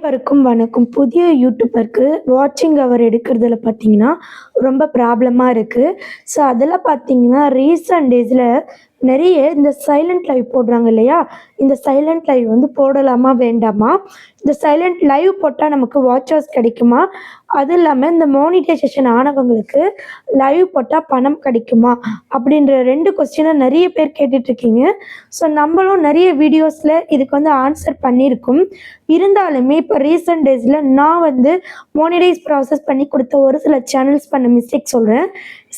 அனைவருக்கும் வணக்கம். புதிய யூடியூபருக்கு வாட்சிங் அவர் எடுக்கிறதுல பார்த்தீங்கன்னா ரொம்ப ப்ராப்ளமாக இருக்குது ஸோ அதில் பார்த்தீங்கன்னா ரீசன்ட் டேஸில் நிறைய இந்த சைலண்ட் லைவ் போடுறாங்க இல்லையா? இந்த சைலண்ட் லைவ் வந்து போடலாமா வேண்டாமா? இந்த சைலண்ட் லைவ் போட்டால் நமக்கு வாட்சர்ஸ் கிடைக்குமா? அது இல்லாமல் இந்த மானிட்டைசேஷன் ஆனவங்களுக்கு லைவ் போட்டால் பணம் கிடைக்குமா? அப்படின்ற ரெண்டு கொஸ்டினை நிறைய பேர் கேட்டுட்ருக்கீங்க. ஸோ நம்மளும் நிறைய வீடியோஸில் இதுக்கு வந்து ஆன்சர் பண்ணியிருக்கோம். இருந்தாலுமே இப்போ ரீசெண்ட் டேஸில் நான் வந்து மானிடைஸ் ப்ராசஸ் பண்ணி கொடுத்த ஒரு சில சேனல்ஸ் பண்ண மிஸ்டேக் சொல்கிறேன்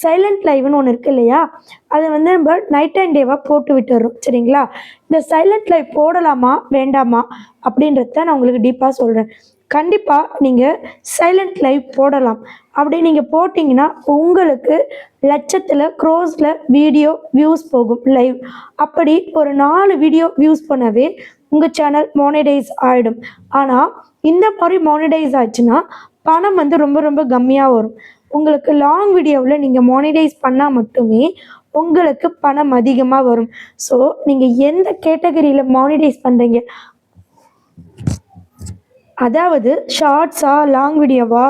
சைலண்ட் லைவ்னு ஒன்று இருக்கு இல்லையா? அதை வந்து நம்ம நைட் அண்ட் டேவாக போட்டு விட்டுறோம். சரிங்களா? இந்த சைலண்ட் லைவ் போடலாமா? வேண்டாமா? அப்படின்றத நான் உங்களுக்கு டீப்பாக சொல்கிறேன் கண்டிப்பாக நீங்கள் சைலண்ட் லைவ் போடலாம். அப்படி நீங்கள் போட்டிங்கன்னா உங்களுக்கு லட்சத்தில் க்ரோஸில் வீடியோ வியூஸ் போகும் லைவ் அப்படி ஒரு நாலு வீடியோ வியூஸ் பண்ணவே உங்கள் சேனல் மானிடைஸ் ஆகிடும் ஆனால் இந்த மாதிரி மானிடைஸ் ஆச்சுன்னா பணம் வந்து ரொம்ப ரொம்ப கம்மியாக வரும். உங்களுக்கு லாங் வீடியோவில் நீங்கள் மானிடைஸ் பண்ணால் மட்டுமே உங்களுக்கு பணம் அதிகமாக வரும். ஸோ நீங்கள் எந்த கேட்டகரியில் மானிடைஸ் பண்ணுறீங்க அதாவது ஷார்ட்ஸா லாங் வீடியோவா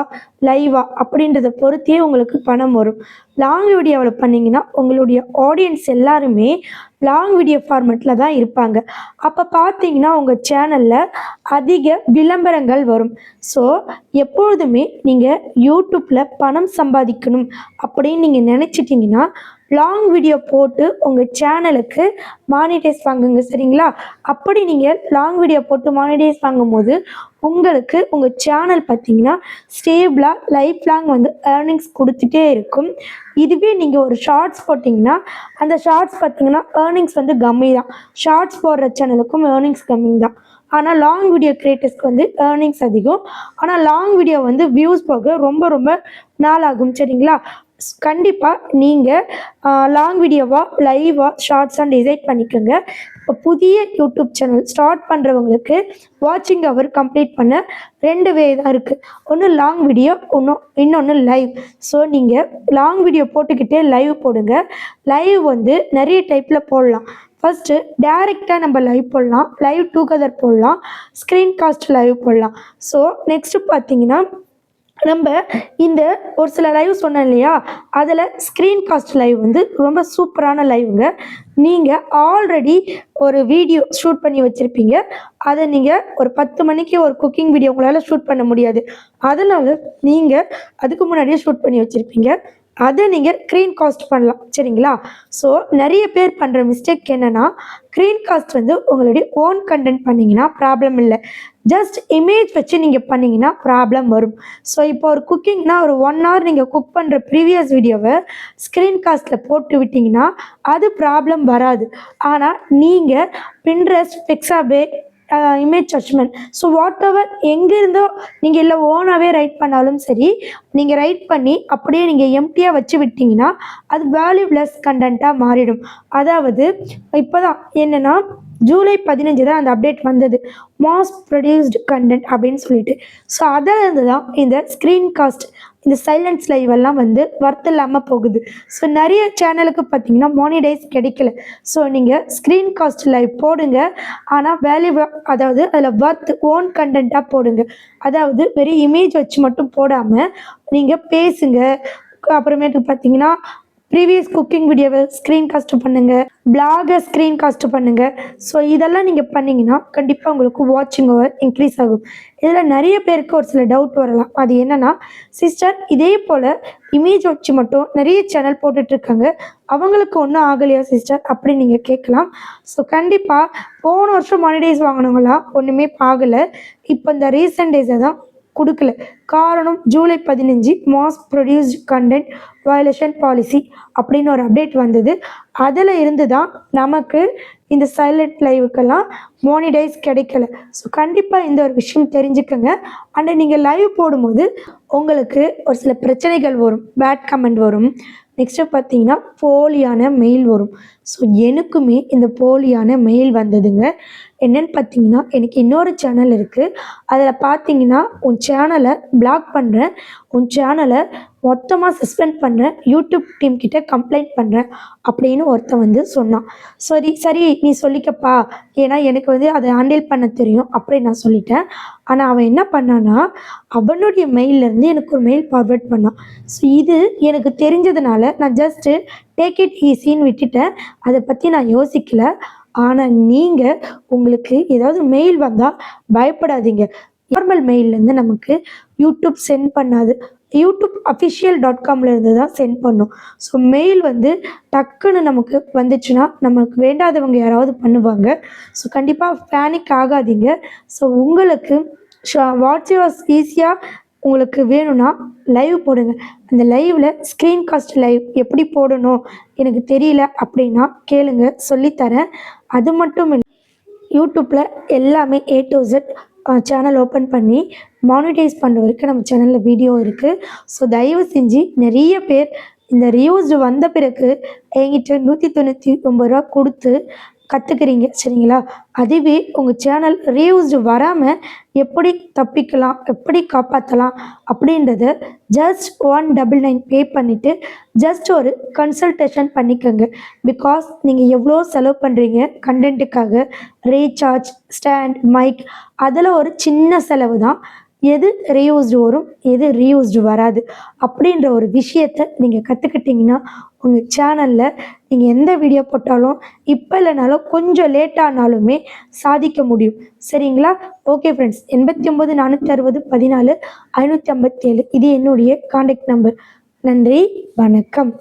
லைவா அப்படின்றத பொறுத்தே உங்களுக்கு பணம் வரும். லாங் வீடியோவில் பண்ணிங்கன்னா உங்களுடைய ஆடியன்ஸ் எல்லாருமே லாங் வீடியோ ஃபார்மெட்டில் தான் இருப்பாங்க. அப்போ பார்த்தீங்கன்னா உங்கள் சேனலில் அதிக விளம்பரங்கள் வரும். ஸோ எப்பொழுதுமே நீங்கள் யூடியூப்பில் பணம் சம்பாதிக்கணும் அப்படின்னு நீங்கள் நினச்சிட்டிங்கன்னா லாங் வீடியோ போட்டு உங்கள் சேனலுக்கு மானிடைஸ் வாங்குங்க சரிங்களா? அப்படி நீங்கள் லாங் வீடியோ போட்டு மானிடைஸ் வாங்கும்போது உங்களுக்கு உங்கள் சேனல் பார்த்தீங்கன்னா ஸ்டேபிளாக லைஃப் லாங் வந்து ஏர்னிங்ஸ் கொடுத்துட்டே இருக்கும். இதுவே நீங்கள் ஒரு ஷார்ட்ஸ் போட்டிங்கன்னா அந்த ஷார்ட்ஸ் பார்த்தீங்கன்னா ஏர்னிங்ஸ் வந்து கம்மி தான். ஷார்ட்ஸ் போடுற சேனலுக்கும் ஏர்னிங்ஸ் கம்மி தான் ஆனால் லாங் வீடியோ கிரியேட்டர்ஸ்க்கு வந்து ஏர்னிங்ஸ் அதிகம். ஆனால் லாங் வீடியோ வந்து வியூஸ் போக ரொம்ப ரொம்ப நாள் ஆகும் சரிங்களா? கண்டிப்பாக நீங்கள் லாங் வீடியோவாக லைவாக ஷார்ட்ஸாக டிசைட் பண்ணிக்கோங்க. இப்போ புதிய யூடியூப் சேனல் ஸ்டார்ட் பண்ணுறவங்களுக்கு வாட்சிங் அவர் கம்ப்ளீட் பண்ண ரெண்டு வே தான் இருக்குது ஒன்று லாங் வீடியோ ஒன்று இன்னொன்று லைவ் ஸோ நீங்கள் லாங் வீடியோ போட்டுக்கிட்டே லைவ் போடுங்க. லைவ் வந்து நிறைய டைப்பில் போடலாம். ஃபஸ்ட்டு டேரெக்டாக நம்ம லைவ் போடலாம். லைவ் டூகெதர் போடலாம். ஸ்க்ரீன் காஸ்ட் லைவ் போடலாம். ஸோ நெக்ஸ்ட்டு பார்த்தீங்கன்னா நம்ம இந்த ஒரு சில லைவ் சொன்னேன் இல்லையா? அதில் ஸ்க்ரீன் காஸ்ட் லைவ் வந்து ரொம்ப சூப்பரான லைவுங்க நீங்கள் ஆல்ரெடி ஒரு வீடியோ ஷூட் பண்ணி வச்சுருப்பீங்க. அதை நீங்கள் ஒரு பத்து மணிக்கு ஒரு குக்கிங் வீடியோ உங்களால் ஷூட் பண்ண முடியாது. அதனால நீங்கள் அதுக்கு முன்னாடியே ஷூட் பண்ணி வச்சுருப்பீங்க. அதை நீங்கள் க்ரீன் காஸ்ட் பண்ணலாம். சரிங்களா? ஸோ நிறைய பேர் பண்ணுற மிஸ்டேக் என்னென்னா க்ரீன் காஸ்ட் வந்து உங்களுடைய ஓன் கண்டென்ட் பண்ணிங்கன்னா ப்ராப்ளம் இல்லை. ஜஸ்ட் இமேஜ் வச்சு நீங்கள் பண்ணிங்கன்னா ப்ராப்ளம் வரும். ஸோ இப்போ ஒரு குக்கிங்னா ஒரு ஒன் ஹவர் நீங்கள் குக் பண்ணுற ப்ரீவியஸ் வீடியோவை ஸ்க்ரீன் காஸ்ட்டில் போட்டு விட்டிங்கன்னா அது ப்ராப்ளம் வராது. ஆனால் நீங்கள் Pinterest Pixabay image judgement so whatever எங்கேருந்தோ நீங்கள் இல்லை ஓனாகவே ரைட் பண்ணாலும் சரி நீங்கள் ரைட் பண்ணி அப்படியே நீங்கள் எம்டியாக வச்சு விட்டிங்கன்னா அது வேல்யூப்லெஸ் கண்டென்ட்டாக மாறிடும். அதாவது இப்போ தான் என்னென்னா ஜூலை பதினஞ்சு தான் அந்த அப்டேட் வந்தது. மாஸ் ப்ரொடியூஸ்டு கண்டென்ட் அப்படின்னு சொல்லிட்டு. ஸோ அதிலிருந்து தான் இந்த ஸ்க்ரீன் காஸ்ட் இந்த சைலன்ஸ் லைவ் எல்லாம் வந்து ஒர்த் இல்லாமல் போகுது. ஸோ நிறைய சேனலுக்கு பார்த்தீங்கன்னா மானிடைஸ் கிடைக்கல. ஸோ நீங்கள் ஸ்க்ரீன் காஸ்ட் லைவ் போடுங்க. ஆனால் வேல்யூ அதாவது அதில் ஒர்த் ஓன் கண்டென்ட்டாக போடுங்க. அதாவது வெறும் இமேஜ் வச்சு மட்டும் போடாமல் நீங்கள் பேசுங்க. அப்புறமேட்டுக்கு பார்த்தீங்கன்னா ப்ரீவியஸ் குக்கிங் வீடியோவை ஸ்க்ரீன் காஸ்ட் பண்ணுங்கள் பிளாகை ஸ்க்ரீன் காஸ்ட் பண்ணுங்கள் ஸோ இதெல்லாம் நீங்கள் பண்ணிங்கன்னா கண்டிப்பாக உங்களுக்கு வாட்சிங் ஓவர் இன்க்ரீஸ் ஆகும். இதில் நிறைய பேருக்கு ஒரு சில டவுட் வரலாம். அது என்னென்னா சிஸ்டர் இதே போல் இமேஜ் வச்சு மட்டும் நிறைய சேனல் போட்டுட்ருக்காங்க. அவங்களுக்கு ஒன்றும் ஆகலையா சிஸ்டர் அப்படின்னு நீங்கள் கேட்கலாம். ஸோ கண்டிப்பாக போன வருஷம் மானிடைஸ் வாங்கினவங்களாம் ஒன்றுமே ஆகலை இப்போ இந்த ரீசெண்ட் டேஸை தான் கொடுக்கல. காரணம் ஜூலை பதினஞ்சு mass produced content violation policy அப்படின்னு ஒரு அப்டேட் வந்தது. அதில் இருந்து தான் நமக்கு இந்த சைலண்ட் லைவுக்கெல்லாம் மோனிடைஸ் கிடைக்கல. ஸோ கண்டிப்பாக இந்த ஒரு விஷயம் தெரிஞ்சுக்கோங்க. அண்டு நீங்கள் லைவ் போடும்போது உங்களுக்கு ஒரு சில பிரச்சனைகள் வரும். பேட் கமெண்ட் வரும். நெக்ஸ்ட்டு பார்த்தீங்கன்னா போலியான மெயில் வரும். ஸோ எனக்குமே இந்த போலியான மெயில் வந்ததுங்க. என்னென்னு பார்த்தீங்கன்னா எனக்கு இன்னொரு சேனல் இருக்குது அதில் பார்த்தீங்கன்னா உன் சேனலை பிளாக் பண்ணுறேன் உன் சேனலை மொத்தமாக சஸ்பெண்ட் பண்ணுறேன் யூடியூப் டீம் கிட்ட கம்ப்ளைண்ட் பண்ணுறேன் அப்படின்னு ஒருத்தன் வந்து சொன்னான். சரி சரி நீ சொல்லிக்கப்பா. ஏன்னா எனக்கு வந்து அதை ஹேண்டில் பண்ண தெரியும் அப்படி நான் சொல்லிட்டேன். ஆனால் அவன் என்ன பண்ணான்னா அவனுடைய மெயிலேருந்து எனக்கு ஒரு மெயில் ஃபார்வர்ட் பண்ணான். ஸோ இது எனக்கு தெரிஞ்சதுனால நான் ஜஸ்ட்டு டேக் இட் ஈஸின்னு விட்டுட்டேன். அதை பற்றி நான் யோசிக்கல. ஆனால் நீங்கள் உங்களுக்கு ஏதாவது மெயில் வந்தால் பயப்படாதீங்க. நார்மல் மெயிலேருந்து நமக்கு யூடியூப் சென்ட் பண்ணாது. யூடியூப் அஃபிஷியல் டாட் காம்ல இருந்து தான் சென்ட் பண்ணும். ஸோ மெயில் வந்து டக்குன்னு நமக்கு வந்துச்சுன்னா நமக்கு வேண்டாதவங்க யாராவது பண்ணுவாங்க. ஸோ கண்டிப்பாக பேனிக் ஆகாதீங்க. ஸோ உங்களுக்கு வாட்ஸ்அப் ஈஸியாக உங்களுக்கு வேணும்னா லைவ் போடுங்க. அந்த லைவில் ஸ்க்ரீன் காஸ்ட் லைவ் எப்படி போடணும் எனக்கு தெரியல அப்படின்னா கேளுங்க சொல்லித்தரேன். அது மட்டும் இல்லை யூடியூப்பில் எல்லாமே A to Z channel open பண்ணி மானிட்டைஸ் பண்ணுற வரைக்கும் நம்ம சேனலில் வீடியோ இருக்குது ஸோ தயவு செஞ்சு நிறைய பேர் இந்த ரியூஸ்டு வந்த பிறகு என்கிட்ட நூற்றி தொண்ணூற்றி ஒம்பது ரூபா கொடுத்து கற்றுக்குறீங்க சரிங்களா? அதுவே உங்கள் சேனல் ரீயூஸ்டு வராமல் எப்படி தப்பிக்கலாம் எப்படி காப்பாற்றலாம் அப்படின்றத just one double nine pay பண்ணிவிட்டு ஜஸ்ட் ஒரு கன்சல்டேஷன் பண்ணிக்கோங்க. பிகாஸ் நீங்கள் எவ்வளோ செலவு பண்ணுறீங்க கண்டென்ட்டுக்காக ரீசார்ஜ் ஸ்டாண்ட் மைக் அதில் ஒரு சின்ன செலவு தான். எது ரீயூஸ்டு வரும் எது ரீயூஸ்டு வராது அப்படின்ற ஒரு விஷயத்தை நீங்கள் கற்றுக்கிட்டிங்கன்னா உங்கள் சேனலில் நீங்கள் எந்த வீடியோ போட்டாலும் இப்போ இல்லைனாலும் கொஞ்சம் லேட்டானாலுமே சாதிக்க முடியும். சரிங்களா? ஓகே ஃப்ரெண்ட்ஸ் எண்பத்தி ஒம்பது நானூற்றி அறுபது பதினாலு ஐநூற்றி ஐம்பத்தேழு இது என்னுடைய காண்டாக்ட் நம்பர் நன்றி வணக்கம்.